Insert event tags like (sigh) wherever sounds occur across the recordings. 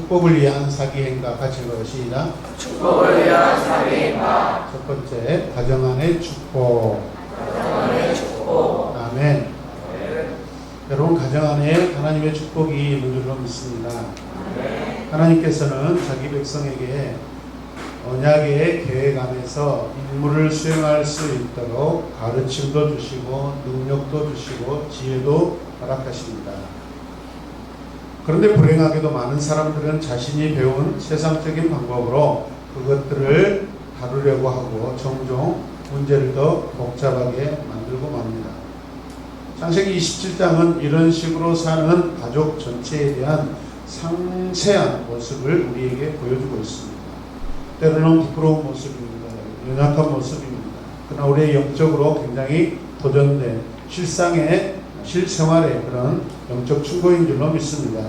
축복을 위한 사기행가 같이 읽어요. 시작. 축복을 위한 사회인가 첫 번째, 가정 안의 축복. 가정의 축복 아멘. 여러분, 가정 안에 하나님의 축복이 있는 줄로 믿습니다. 하나님께서는 자기 백성에게 언약의 계획 안에서 임무를 수행할 수 있도록 가르침도 주시고 능력도 주시고 지혜도 허락하십니다. 그런데 불행하게도 많은 사람들은 자신이 배운 세상적인 방법으로 그것들을 다루려고 하고 종종 문제를 더 복잡하게 만들고 맙니다. 창세기 27장은 이런 식으로 사는 가족 전체에 대한 상세한 모습을 우리에게 보여주고 있습니다. 때로는 부끄러운 모습입니다. 연약한 모습입니다. 그러나 우리의 영적으로 굉장히 도전된 실상의 실생활의 그런 영적 충고인 줄로 믿습니다.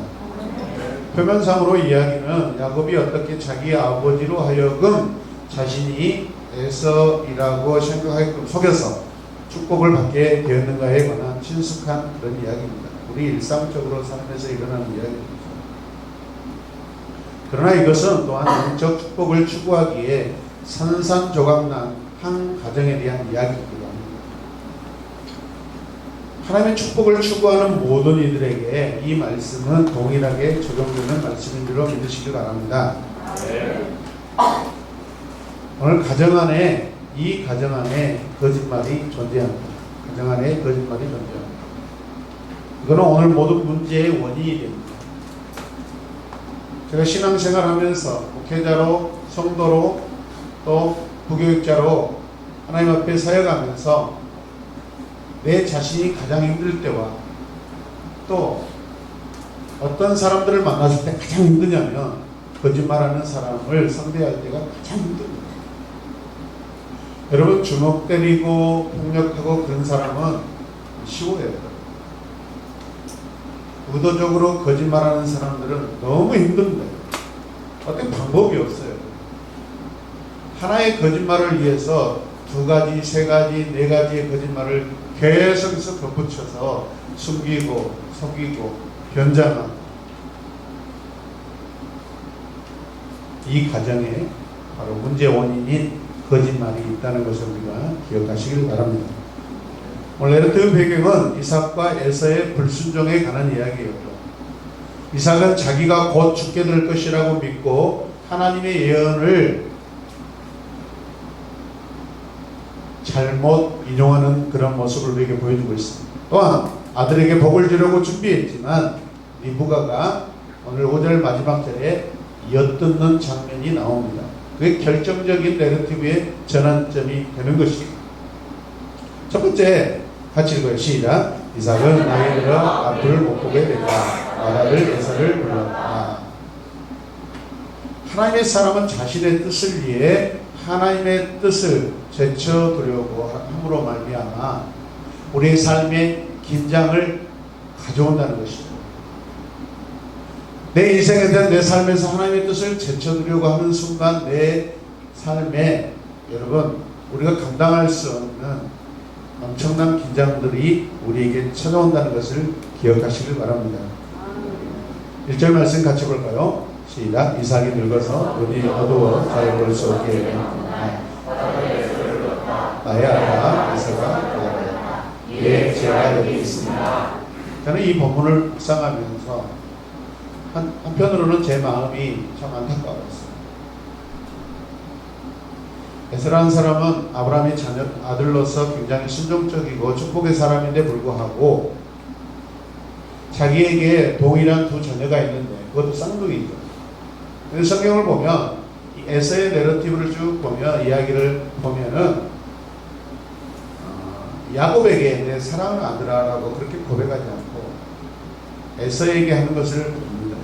표면상으로 이야기는 야곱이 어떻게 자기 아버지로 하여금 자신이 에서이라고 생각하게끔 속여서 축복을 받게 되었는가에 관한 친숙한 그런 이야기입니다. 우리 일상적으로 삶에서 일어나는 이야기입니다. 그러나 이것은 또한 영적 축복을 추구하기에 산산조각난 한 가정에 대한 이야기이기도 합니다. 하나님의 축복을 추구하는 모든 이들에게 이 말씀은 동일하게 적용되는 말씀인 줄로 믿으시기 바랍니다. 오늘 가정 안에 이 가정 안에 거짓말이 존재합니다. 가정 안에 거짓말이 존재합니다. 이거는 오늘 모든 문제의 원인이 됩니다. 제가 신앙생활 하면서 목회자로 성도로 또 부교육자로 하나님 앞에 사역하면서 내 자신이 가장 힘들 때와 또 어떤 사람들을 만났을 때 가장 힘드냐면 거짓말하는 사람을 상대할 때가 가장 힘듭니다. 여러분 주먹 때리고 폭력하고 그런 사람은 쉬워요. 의도적으로 거짓말하는 사람들은 너무 힘듭니다. 어떤 방법이 없어요. 하나의 거짓말을 위해서 두 가지, 세 가지, 네 가지의 거짓말을 계속해서 덧붙여서 숨기고 속이고 변장하고 이 과정에 바로 문제 원인인 거짓말이 있다는 것을 우리가 기억하시길 바랍니다. 오늘 에르트 배경은 이삭과 에서의 불순종에 관한 이야기예요. 이삭은 자기가 곧 죽게 될 것이라고 믿고 하나님의 예언을 잘못 인용하는 그런 모습을 우리에게 보여주고 있습니다. 또한 아들에게 복을 주려고 준비했지만 리브가가 오늘 5절 마지막 절에 엿듣는 장면이 나옵니다. 그게 결정적인 내러티브의 전환점이 되는 것입니다. 첫 번째 같이 읽어요. 시작. 이삭은 나이 들어 앞을 못 보게 됐다. 나라를 에서를 불렀다. 하나님의 사람은 자신의 뜻을 위해 하나님의 뜻을 제쳐두려고 함으로 말미암아 우리의 삶에 긴장을 가져온다는 것입니다. 내 인생에 대한 내 삶에서 하나님의 뜻을 제쳐두려고 하는 순간 내 삶에 여러분 우리가 감당할 수 없는 엄청난 긴장들이 우리에게 찾아온다는 것을 기억하시길 바랍니다. 1절 말씀 같이 볼까요? 시작. 이삭이 늙어서 눈이 어두워 잘 볼 수 없게. 나의 아가 이삭아. 예, 제가 여기 있습니다. 저는 이 본문을 묵상하면서 한, 한편으로는 제 마음이 참 안타까웠어요. 에스라는 사람은 아브라함의 자녀, 아들로서 굉장히 순종적이고 축복의 사람인데 불구하고 자기에게 동일한 두 자녀가 있는데 그것도 쌍둥이죠. 그래서 성경을 보면 이 에서의 내러티브를 쭉 보면 이야기를 보면은 어, 야곱에게 내 사랑하는 아들아라고 그렇게 고백하지 않고 에서에게 하는 것을 봅니다.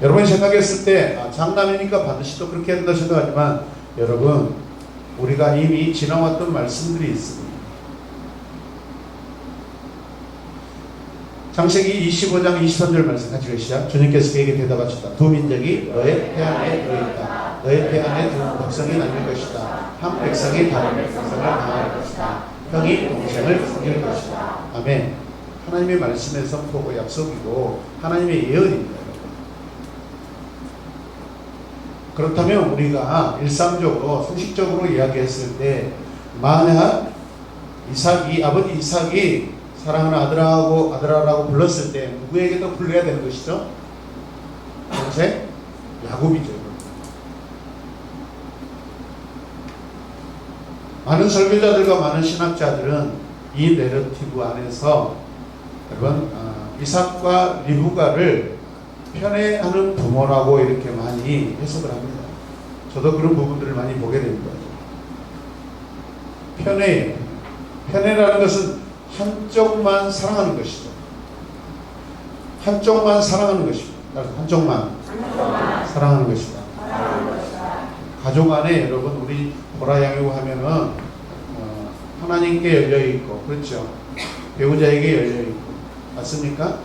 여러분이 생각했을 때 아, 장남이니까 반드시 또 그렇게 한다 생각하지만 여러분 우리가 이미 지나왔던 말씀들이 있습니다. 창세기 25장 23절 말씀 같이 읽으시죠. 주님께서 그에게 대답하셨다. 두 민족이 너의 태안에 들어있다. 너의 태안에 두 백성이 나뉠 것이다. 한 백성이 다른 백성을 당할 것이다. 형이 동생을 죽일 것이다. 아멘. 하나님의 말씀의 선포고 약속이고 하나님의 예언입니다. 그렇다면 우리가 일상적으로 상식적으로 이야기했을 때 만약 이삭이 아버지 이삭이 사랑하는 아들하고 아들아라고 불렀을 때 누구에게도 불러야 되는 것이죠? 동생 야곱이죠. 많은 설교자들과 많은 신학자들은 이 내러티브 안에서 여러분 아, 이삭과 리브가를 편애하는 부모라고 이렇게 많이 해석을 합니다. 저도 그런 부분들을 많이 보게 됩니다. 편애, 편애라는 것은 한쪽만 사랑하는 것이죠. 한쪽만 사랑하는 것입니다. 한쪽만 사랑하는 것이다. 가족 안에 여러분 우리 보라양이고 하면은 어, 하나님께 열려 있고 그렇죠. 배우자에게 열려 있고 맞습니까?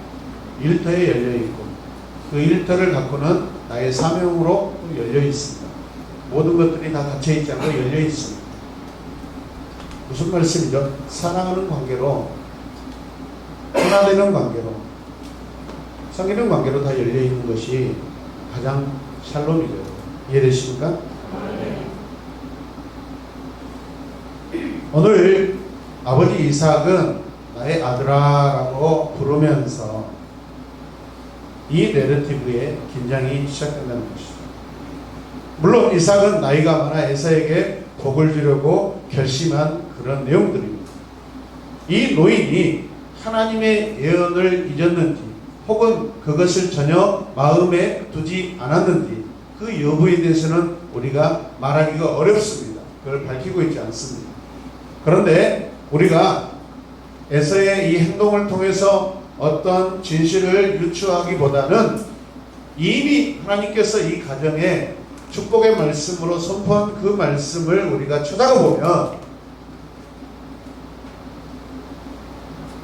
일터에 열려 있고 그 일터를 갖고는 나의 사명으로 또 열려 있습니다. 모든 것들이 다 닫혀 있지 않고 열려 있습니다. 무슨 말씀이죠? 사랑하는 관계로 하나 되는 관계로 성기는 관계로 다 열려 있는 것이 가장 샬롬이죠. 이해되십니까? 오늘 아버지 이삭은 나의 아들아라고 부르면서 이 내러티브의 긴장이 시작된다는 것이죠. 물론 이삭은 나이가 많아 에서에게 복을 주려고 결심한 그런 내용들입니다. 이 노인이 하나님의 예언을 잊었는지 혹은 그것을 전혀 마음에 두지 않았는지 그 여부에 대해서는 우리가 말하기가 어렵습니다. 그걸 밝히고 있지 않습니다. 그런데 우리가 에서의 이 행동을 통해서 어떤 진실을 유추하기보다는 이미 하나님께서 이 가정에 축복의 말씀으로 선포한 그 말씀을 우리가 쳐다가 보면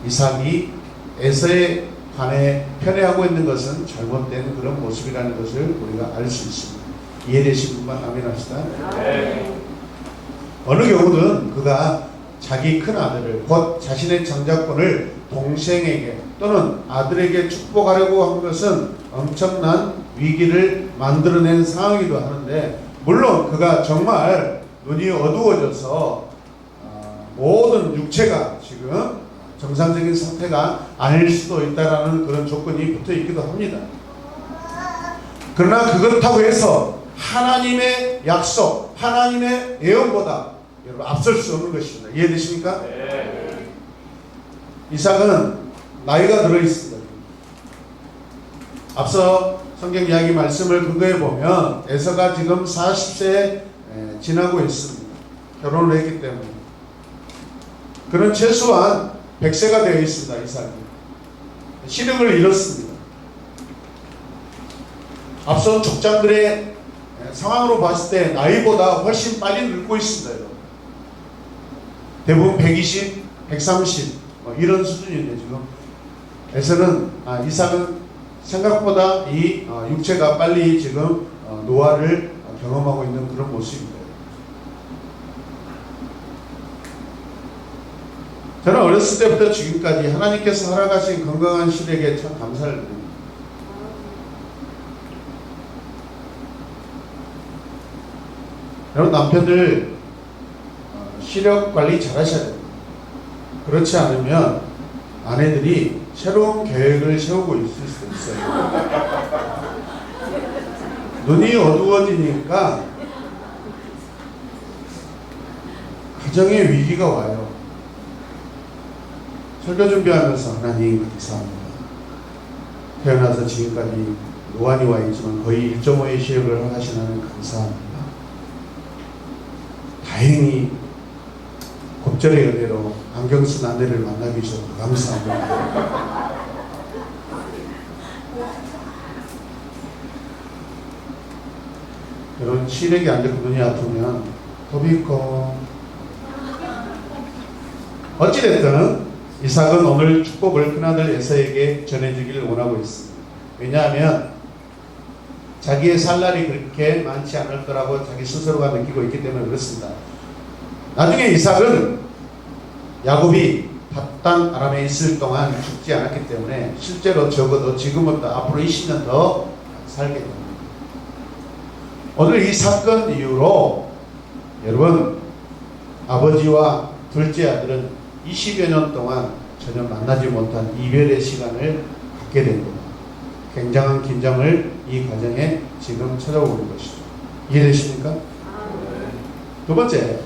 이삭이 에서에 관해 편애하고 있는 것은 잘못된 그런 모습이라는 것을 우리가 알 수 있습니다. 이해되신 분만 아멘합시다. 어느 경우는 그가 자기 큰 아들을 곧 자신의 장자권을 동생에게 또는 아들에게 축복하려고 한 것은 엄청난 위기를 만들어낸 상황이기도 하는데 물론 그가 정말 눈이 어두워져서 어, 모든 육체가 지금 정상적인 상태가 아닐 수도 있다라는 그런 조건이 붙어 있기도 합니다. 그러나 그렇다고 해서 하나님의 약속, 하나님의 예언보다 여러분 앞설 수 없는 것입니다. 이해되십니까? 이삭은 나이가 들어 있습니다. 앞서 성경 이야기 말씀을 근거해 보면 에서가 지금 40세 지나고 있습니다. 결혼을 했기 때문에. 그는 최소한 100세가 되어 있습니다. 이삭이. 시력을 잃었습니다. 앞선 족장들의 상황으로 봤을 때 나이보다 훨씬 빨리 늙고 있습니다. 대부분 120, 130 뭐 이런 수준인데 지금 에서는 아, 이삭은 생각보다 이 어, 육체가 빨리 지금 어, 노화를 어, 경험하고 있는 그런 모습입니다. 저는 어렸을 때부터 지금까지 하나님께서 허락하신 건강한 시력에 참 감사를 드립니다. 여러분 남편들 어, 시력 관리 잘 하셔야 됩니다. 그렇지 않으면 아내들이 새로운 계획을 세우고 있을 수 있어요. 눈이 어두워지니까 가정에 위기가 와요. 설교 준비하면서 하나님 감사합니다. 태어나서 지금까지 노안이 와 있지만 거의 1.5의 시력을 허가하신 하나님 감사합니다. 다행히 곱절의 은혜로 안경 쓴 아내를 만나기 주셔서 감사합니다. 여러분 시력이 안 좋고 눈이 아프면 있고 어찌됐든 이삭은 오늘 축복을 큰아들 에서에게 전해주기를 원하고 있습니다. 왜냐하면 자기의 살 날이 그렇게 많지 않을 거라고 자기 스스로가 느끼고 있기 때문에 그렇습니다. 나중에 이삭은 야곱이 바단 아람에 있을 동안 죽지 않았기 때문에 실제로 적어도 지금부터 앞으로 20년 더 살게 됩니다. 오늘 이 사건 이후로 여러분 아버지와 둘째 아들은 20여 년 동안 전혀 만나지 못한 이별의 시간을 갖게 된 겁니다. 굉장한 긴장을 이 과정에 지금 찾아오는 것이죠. 이해되십니까? 두 번째,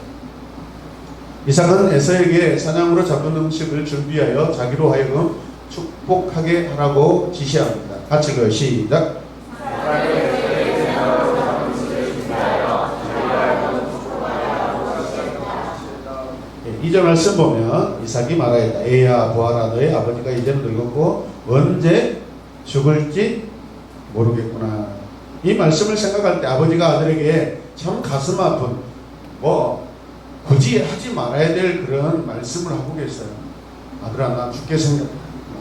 이삭은 에서에게 사냥으로 잡은 음식을 준비하여 자기로 하여금 축복하게 하라고 지시합니다. 같이 읽어요. 시작. 예, 이전 말씀 보면 이삭이 말하였다. 에야 보아라 너의 아버지가 이제는 늙었고 언제 죽을지 모르겠구나. 이 말씀을 생각할 때 아버지가 아들에게 참 가슴 아픈 뭐 굳이 하지 말아야 될 그런 말씀을 하고 계세요. 아들아 나 죽게 생겼다.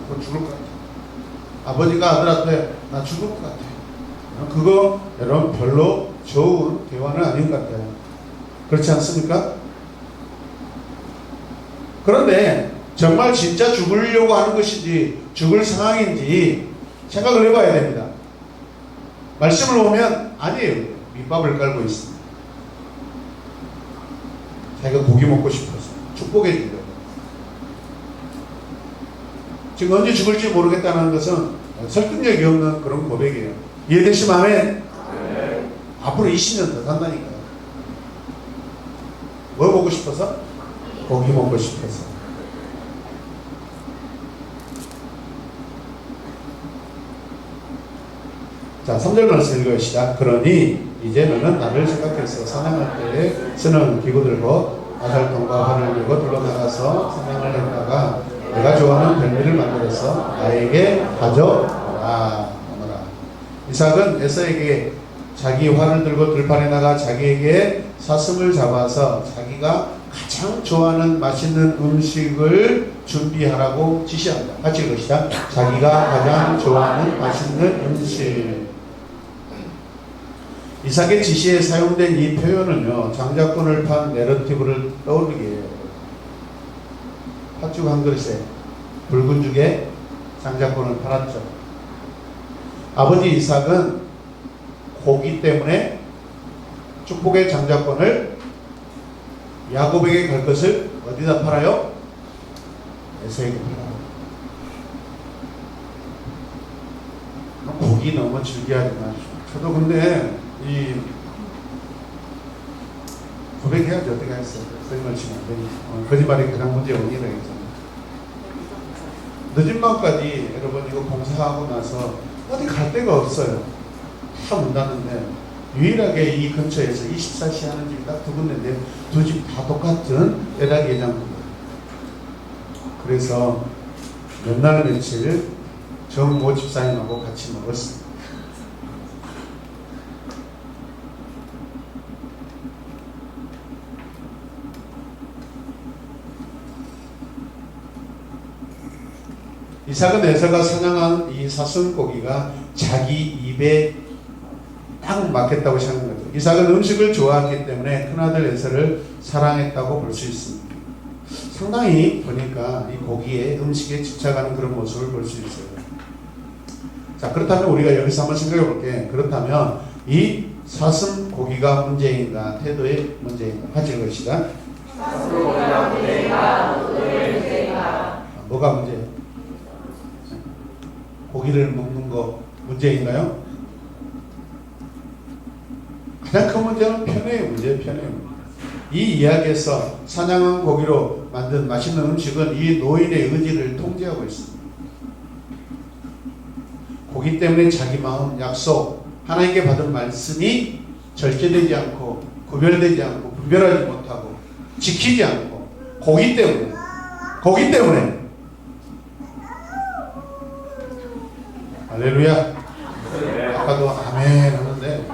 나 죽을 것 같아. 아버지가 아들한테 나 죽을 것 같아. 그거 여러분 별로 좋은 대화는 아닌 것 같아요. 그렇지 않습니까? 그런데 정말 진짜 죽으려고 하는 것인지 죽을 상황인지 생각을 해봐야 됩니다. 말씀을 보면 아니에요. 밑밥을 깔고 있습니다. 자기가 고기 먹고 싶어서 축복해 주려고. 지금 언제 죽을지 모르겠다는 것은 설득력이 없는 그런 고백이에요. 이해되시면 아멘? 앞으로 20년 더 산다니까요. 뭐 먹고 싶어서? 고기 먹고 싶어서. 자, 3절 말씀 읽으시다. 그러니 이제 너는 나를 생각해서 사냥할 때에 쓰는 기구 들고 아살통과 활을 들고 둘러나가서 사냥을 했다가 내가 좋아하는 별미를 만들어서 나에게 가져오라. 이삭은 에서에게 자기 활을 들고 들판에 나가 자기에게 사슴을 잡아서 자기가 가장 좋아하는 맛있는 음식을 준비하라고 지시한다. 같이 읽읍시다. 자기가 가장 좋아하는 맛있는 음식. 이삭의 지시에 사용된 이 표현은요, 장자권을 판 내러티브를 떠올리게 해요. 팥죽 한 그릇에 붉은 죽에 장자권을 팔았죠. 아버지 이삭은 고기 때문에 축복의 장자권을 야곱에게 갈 것을 어디다 팔아요? 에서에게 팔아요. 고기 너무 즐겨하지 마시고. 저도 근데 이 고백해야지 어떻게 했어요? 거짓말 치면 안 되니까. 어, 거짓말이 가장 문제 원인이라고 했잖아요. 늦은 밤까지 여러분 이거 봉사하고 나서 어디 갈 데가 없어요. 다 문 닫는데 유일하게 이 근처에서 24시 하는 집이 딱 두 군데인데 두 집 다 똑같은 에락 예장입니다. 그래서 몇날 며칠 정모 집사님하고 같이 먹었습니다. 이삭은 에서가 사냥한 이 사슴고기가 자기 입에 딱 맞겠다고 거죠. 이삭은 음식을 좋아했기 때문에 큰아들 에서를 사랑했다고 볼 수 있습니다. 상당히 보니까 이 고기에 음식에 집착하는 그런 모습을 볼 수 있어요. 자 그렇다면 우리가 여기서 한번 생각해 볼게. 그렇다면 이 사슴 고기가 문제인가 태도의 문제인가 같이 읽읍시다. 아, 뭐가 문제예요? 고기를 먹는 거 문제인가요? 가장 큰 문제는 편의 문제예요, 문제. 이 이야기에서 사냥한 고기로 만든 맛있는 음식은 이 노인의 의지를 통제하고 있습니다. 고기 때문에 자기 마음, 약속, 하나님께 받은 말씀이 절제되지 않고 구별되지 않고 분별하지 못하고 지키지 않고 고기 때문에 고기 때문에 할렐루야. 아까도 아멘 하는데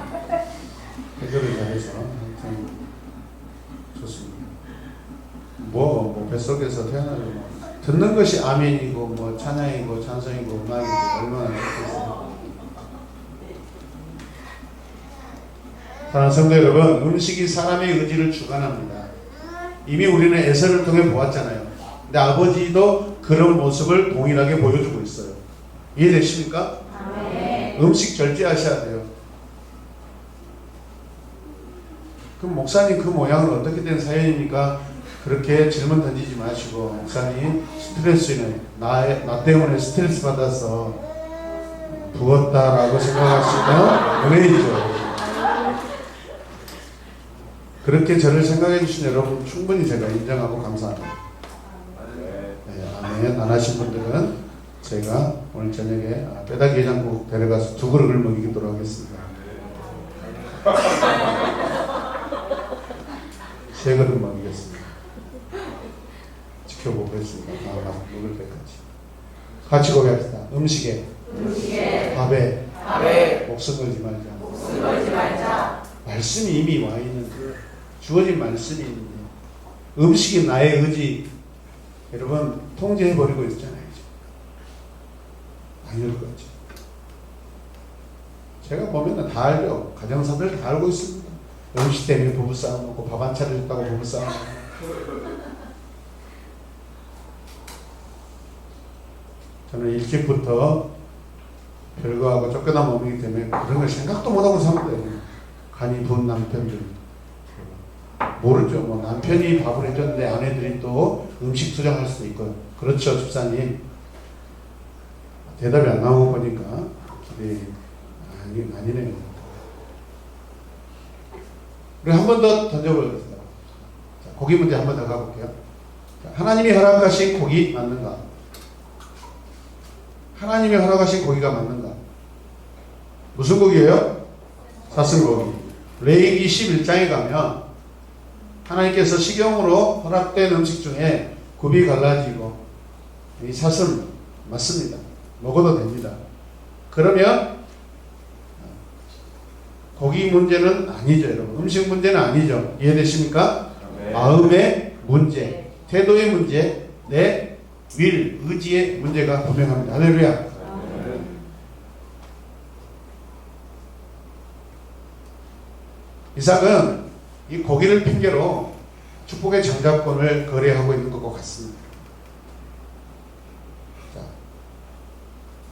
해결을 잘해서 참 좋습니다. 뭐, 뭐 뱃속에서 태어나서 뭐 듣는 것이 아멘이고 뭐 찬양이고 찬송이고 음악이고 얼마나 좋겠어요. 사랑하는 성도 여러분, 음식이 사람의 의지를 주관합니다. 이미 우리는 에서를 통해 보았잖아요. 근데 아버지도 그런 모습을 동일하게 보여주고 있어요. 이해되십니까? 음식 절제하셔야 돼요. 그럼 목사님 그 모양은 어떻게 된 사연입니까? 그렇게 질문 던지지 마시고 목사님 스트레스는 나의 나 때문에 스트레스 받아서 부었다라고 생각하시면 은혜이죠. 그렇게 저를 생각해 주신 여러분 충분히 제가 인정하고 감사합니다. 네, 아멘 안 하신 분들은 제가 오늘 저녁에 아, 빼다기 해장국 데려가서 두 그릇을 먹이도록 하겠습니다. (laughs) 세 그릇 먹이겠습니다. 지켜보겠습니다. 아, 먹을 때까지. 같이 고백합시다. 음식에, 밥에, 밥에 목숨 걸지 말자. 목숨 걸지 말자. 말씀이 이미 와 있는데 주어진 말씀이 있는데 음식이 나의 의지 여러분 통제해 버리고 있잖아요. 아닐 거지. 제가 보면은 다 알죠. 가정사들 다 알고 있습니다. 음식 때문에 부부싸움 먹고 밥한 차려 줬다고 부부싸움 하고. 저는 일찍부터 별거하고 쫓겨나 먹기 때문에 그런 걸 생각도 못하고 삽니다. 간이 부은 남편들 모르죠. 뭐 남편이 밥을 해줬는데 아내들이 또 음식 투정할 수도 있고 그렇죠, 집사님. 대답이 안 나오고 보니까 네, 아니 아니네요. 우리 한 번 더 던져보겠습니다. 자, 고기 문제 한 번 더 가볼게요. 자, 하나님이 허락하신 고기 맞는가? 하나님이 허락하신 고기가 맞는가? 무슨 고기예요? 사슴고기. 레이기 11장에 가면 하나님께서 식용으로 허락된 음식 중에 굽이 갈라지고 이 사슴 맞습니다. 먹어도 됩니다. 그러면 고기 문제는 아니죠, 여러분. 음식 문제는 아니죠. 이해되십니까? 마음의 문제, 태도의 문제, 내 윌, 의지의 문제가 분명합니다. 할렐루야. 이삭은 이 고기를 핑계로 축복의 장자권을 거래하고 있는 것 같습니다. 자,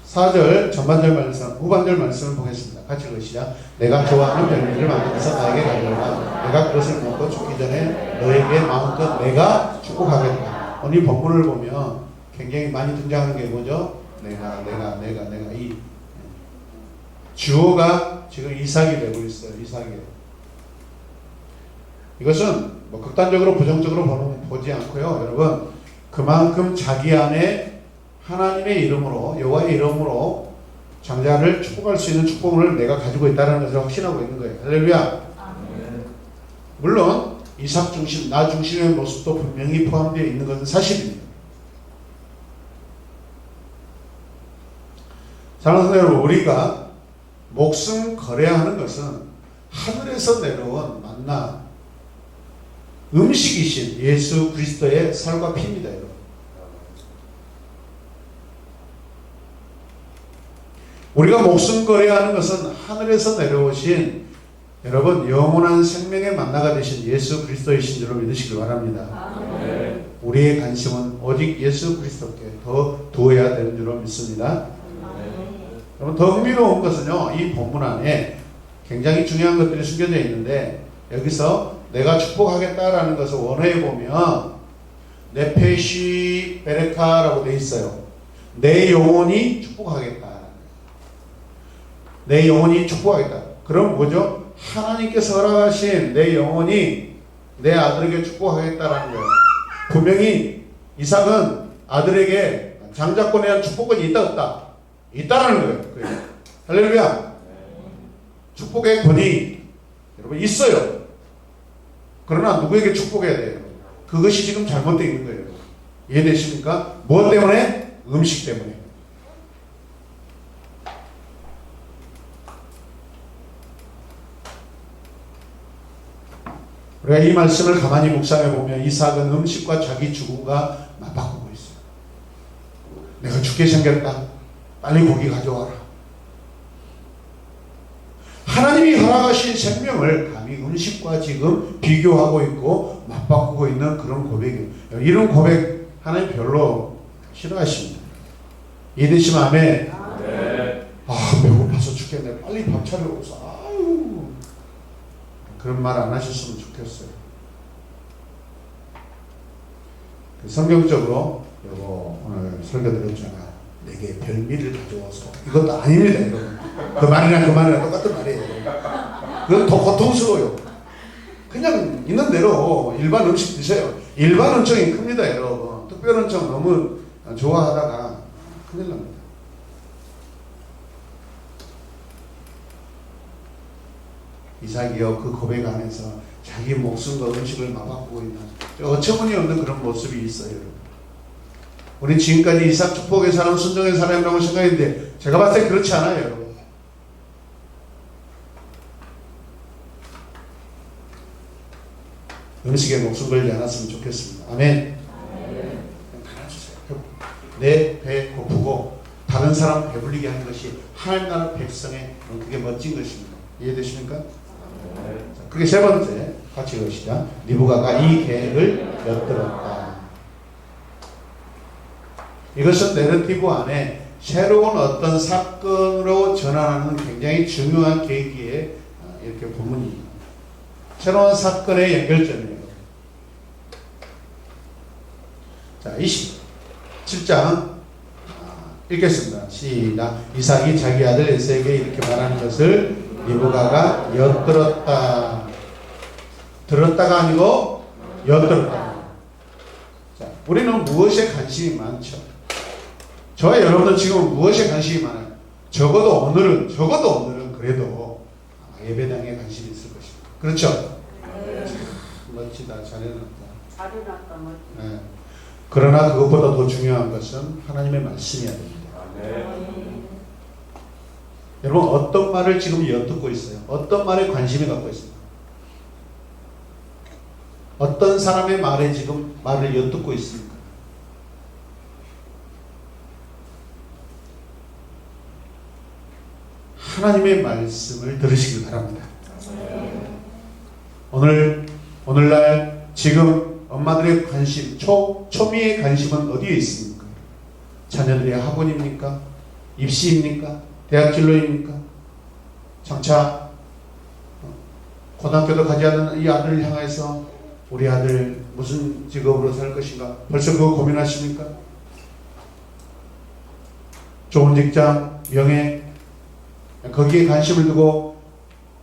4절 전반절 말씀, 후반절 말씀을 보겠습니다. 같이 읽으시자. 내가 좋아하는 별미를 만들어서 나에게 가져오라. 내가 그것을 먹고 죽기 전에 너에게 마음껏 내가 축복하겠다. 오늘 이 본문을 보면 굉장히 많이 등장하는 게 뭐죠? 내가, 내가, 내가, 내가 이 주어가 지금 이삭이 되고 있어요. 이삭이. 이것은 뭐 극단적으로 부정적으로 보는, 보지 않고요. 여러분 그만큼 자기 안에 하나님의 이름으로 여호와의 이름으로 장자를 축복할 수 있는 축복을 내가 가지고 있다는 것을 확신하고 있는 거예요. 할렐루야. 물론 이삭 중심, 나 중심의 모습도 분명히 포함되어 있는 것은 사실입니다. 사랑하는 여러분, 우리가 목숨 거래하는 것은 하늘에서 내려온 만나 음식이신 예수 그리스도의 살과 피입니다, 여러분. 우리가 목숨 거래하는 것은 하늘에서 내려오신 여러분 영원한 생명의 만나가 되신 예수 그리스도이신 줄로 믿으시길 바랍니다. 우리의 관심은 오직 예수 그리스도께 더 두어야 되는 줄로 믿습니다. 여러분 더 흥미로운 것은요 이 본문 안에 굉장히 중요한 것들이 숨겨져 있는데 여기서 내가 축복하겠다라는 것을 원어에 보면 네페시 베레카라고 돼 있어요. 내 영혼이 축복하겠다. 내 영혼이 축복하겠다. 그럼 뭐죠? 하나님께서 허락하신 내 영혼이 내 아들에게 축복하겠다라는 거예요. 분명히 이삭은 아들에게 장자권에 대한 축복은 있다 없다? 있다라는 거예요. 그래요. 할렐루야. 축복의 권위 여러분 있어요. 그러나 누구에게 축복해야 돼요? 그것이 지금 잘못되어 있는 거예요. 이해되십니까? 무엇 때문에? 음식 때문에. 우리가 이 말씀을 가만히 묵상해 보면 이삭은 음식과 자기 죽음과 맞바꾸고 있어요. 내가 죽게 생겼다. 빨리 고기 가져와라. 하나님이 허락하신 생명을 감히 음식과 지금 비교하고 있고 맞바꾸고 있는 그런 고백이에요. 이런 고백 하나님 별로 싫어하십니다. 이해되시면 아멘. 아 배고파서 죽겠네. 빨리 밥 차려서 아유 그런 말 안 하셨으면 좋겠어요. 그 성경적으로 여보 오늘 설교 들었잖아. 내게 별미를 가져와서 이것도 아닙니다 여러분. 그 말이랑 그 말이랑 똑같은 말이에요. 그건 더 고통스러워요. 그냥 있는 대로 일반 음식 드세요. 일반 음식이 큽니다 여러분. 특별 음식 너무 좋아하다가 큰일 납니다. 이삭이요 그 고백 안에서 자기 목숨과 음식을 맛보고 있는 어처구니 없는 그런 모습이 있어요 여러분. 우리 지금까지 이삭 축복의 사람 순종의 사람이라고 생각했는데 제가 봤을 때 그렇지 않아요 여러분. 음식에 목숨 걸지 않았으면 좋겠습니다. 아멘. 내 배 고프고 다른 사람 배불리게 하는 것이 하나님 나라 백성의 그게 멋진 것입니다. 이해되십니까? 자, 그게 세 번째 같이 읽으시자. 리브가가 이 계획을 엿들었다. 이것은 내러티브 안에 새로운 어떤 사건으로 전환하는 굉장히 중요한 계기에 아, 이렇게 부문이 새로운 사건의 연결점이에요. 자, 27장 읽겠습니다. 시작. 이삭이 자기 아들 에세에게 이렇게 말하는 것을 리브가가 엿들었다. 들었다가 아니고 엿들었다. 자, 우리는 무엇에 관심이 많죠? 저와 여러분은 지금 무엇에 관심이 많아요? 적어도 오늘은 적어도 오늘은 그래도 예배당에 관심이 있을 것입니다. 그렇죠? 멋지다, 잘해놨다. 잘해놨다 뭐. 네. 그러나 그것보다 더 중요한 것은 하나님의 말씀이어야 됩니다. 여러분 어떤 말을 지금 엿듣고 있어요? 어떤 말에 관심이 갖고 있습니까? 어떤 사람의 말에 지금 말을 엿듣고 있습니까? 하나님의 말씀을 들으시길 바랍니다. 오늘 오늘날 지금 엄마들의 관심, 초 초미의 관심은 어디에 있습니까? 자녀들의 학원입니까? 입시입니까? 대학 진로입니까? 장차 어, 고등학교도 가지 않은 이 아들을 향해서 우리 아들 무슨 직업으로 살 것인가? 벌써 그거 고민하십니까? 좋은 직장, 명예 거기에 관심을 두고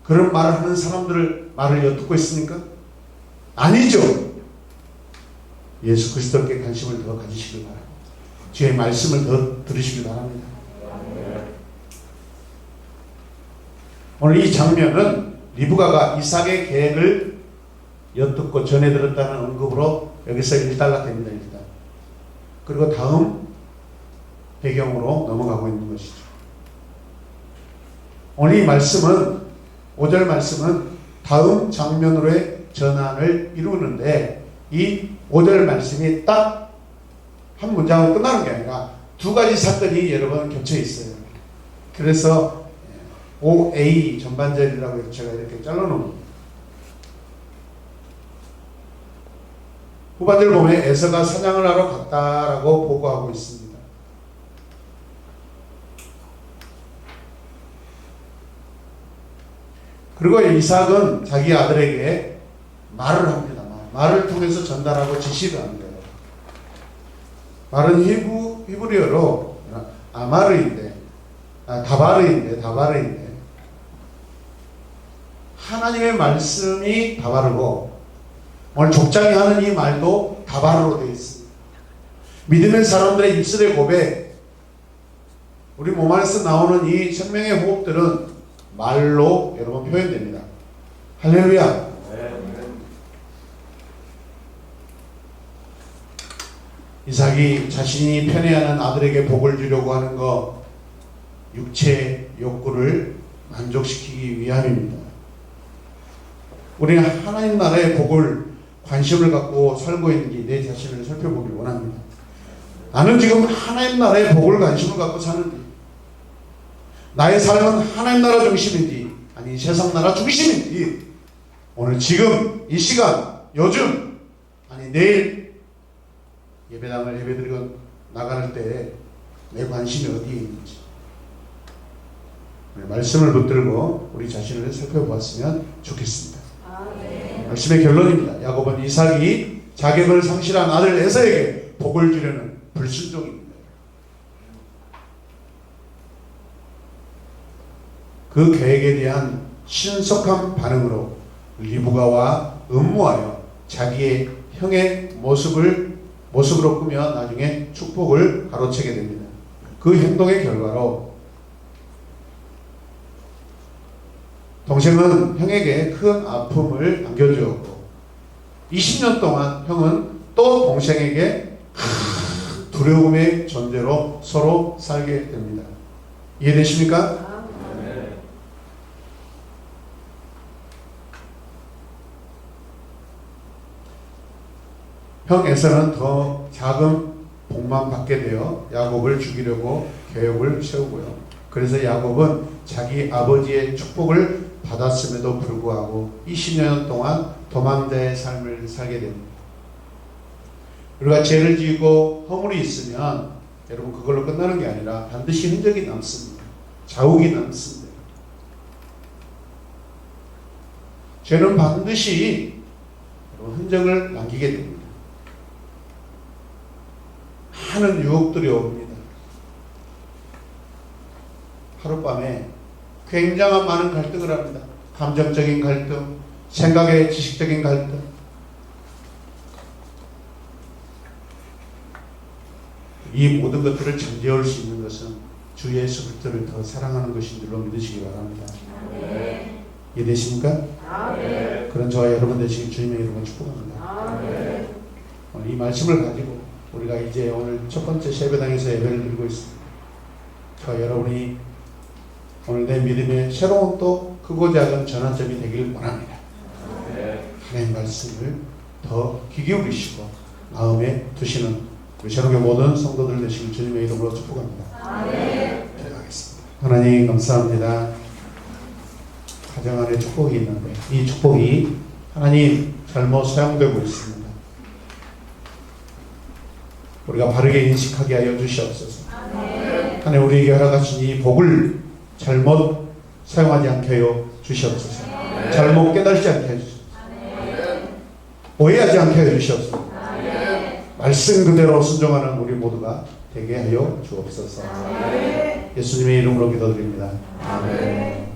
그런 말을 하는 사람들을 말을 엿듣고 있습니까? 아니죠. 예수 그리스도께 관심을 더 가지시길 바랍니다. 주의 말씀을 더 들으시길 바랍니다. 오늘 이 장면은 리브가가 이삭의 계획을 엿듣고 전해 들었다는 언급으로 여기서 일단락됩니다. 일단. 그리고 다음 배경으로 넘어가고 있는 것이죠. 오늘 이 말씀은 5절 말씀은 다음 장면으로의 전환을 이루는데 이 5절 말씀이 딱 한 문장으로 끝나는 게 아니라 두 가지 사건이 여러 번 겹쳐 있어요. 그래서 OA 전반절이라고 제가 이렇게 잘라놓은. 후반절 보면 에서가 사냥을 하러 갔다라고 보고하고 있습니다. 그리고 이삭은 자기 아들에게 말을 합니다. 말을 통해서 전달하고 지시를 합니다. 말은 히브, 히브리어로 아마르인데, 아, 다바르인데, 다바르인데, 하나님의 말씀이 다바르고, 오늘 족장이 하는 이 말도 다바르로 되어 있습니다. 믿음의 사람들의 입술의 고백, 우리 몸 안에서 나오는 이 생명의 호흡들은 말로 여러분 표현됩니다. 할렐루야. 이삭이 자신이 편애하는 아들에게 복을 주려고 하는 거 육체 욕구를 만족시키기 위함입니다. 우리는 하나님 나라의 복을 관심을 갖고 살고 있는지 내 자신을 살펴보기 원합니다. 나는 지금 하나님 나라의 복을 관심을 갖고 사는지 나의 삶은 하나님 나라 중심인지 아니 세상 나라 중심인지 오늘 지금 이 시간 요즘 아니 내일 예배당을 예배드리고 나가는 때내 관심이 어디에 있는지 말씀을 붙들고 우리 자신을 살펴보았으면 좋겠습니다. 말씀의 결론입니다. 야곱은 이삭이 자격을 상실한 아들 에서에게 복을 주려는 불순종입니다. 그 계획에 대한 신속한 반응으로 리브가와 음모하여 자기의 형의 모습을 모습으로 꾸며 나중에 축복을 가로채게 됩니다. 그 행동의 결과로 동생은 형에게 큰 아픔을 안겨주었고 20년 동안 형은 또 동생에게 큰 두려움의 존재로 서로 살게 됩니다. 이해되십니까? 형 에서는 더 작은 복만 받게 되어 야곱을 죽이려고 계획을 세우고요. 그래서 야곱은 자기 아버지의 축복을 받았음에도 불구하고 20년 동안 도망자의 삶을 살게 됩니다. 우리가 죄를 지고 허물이 있으면 여러분 그걸로 끝나는 게 아니라 반드시 흔적이 남습니다. 자욱이 남습니다. 죄는 반드시 흔적을 남기게 됩니다. 많은 유혹들이 옵니다. 하룻밤에 굉장한 많은 갈등을 합니다. 감정적인 갈등, 생각의 지식적인 갈등. 이 모든 것들을 잠재울 수 있는 것은 주 예수 그리스도를 더 사랑하는 것인 줄로 믿으시기 바랍니다. 이해되십니까? 그런 저와 여러분 되시길 주님의 이름으로 축복합니다. 오늘 이 말씀을 가지고 우리가 이제 오늘 첫 번째 세배당에서 예배를 드리고 있습니다. 저 여러분이 오늘 내 믿음의 새로운 또 크고 작은 전환점이 되기를 원합니다. 하나님 말씀을 더 귀 기울이시고 마음에 두시는 우리 새롭게 모든 성도들 되시길 주님의 이름으로 축복합니다. 들어가겠습니다. 하나님 감사합니다. 가정 안에 축복이 있는데 이 축복이 하나님 잘못 사용되고 있습니다. 우리가 바르게 인식하게 하여 주시옵소서. 하나님 우리에게 허락하신 이 복을 잘못 사용하지 않게 하여 주시옵소서. 잘못 깨달지 않게 해 주시옵소서. 오해하지 않게 해 주시옵소서. 말씀 그대로 순종하는 우리 모두가 되게 하여 주옵소서. 예수님의 이름으로 기도드립니다. 아멘.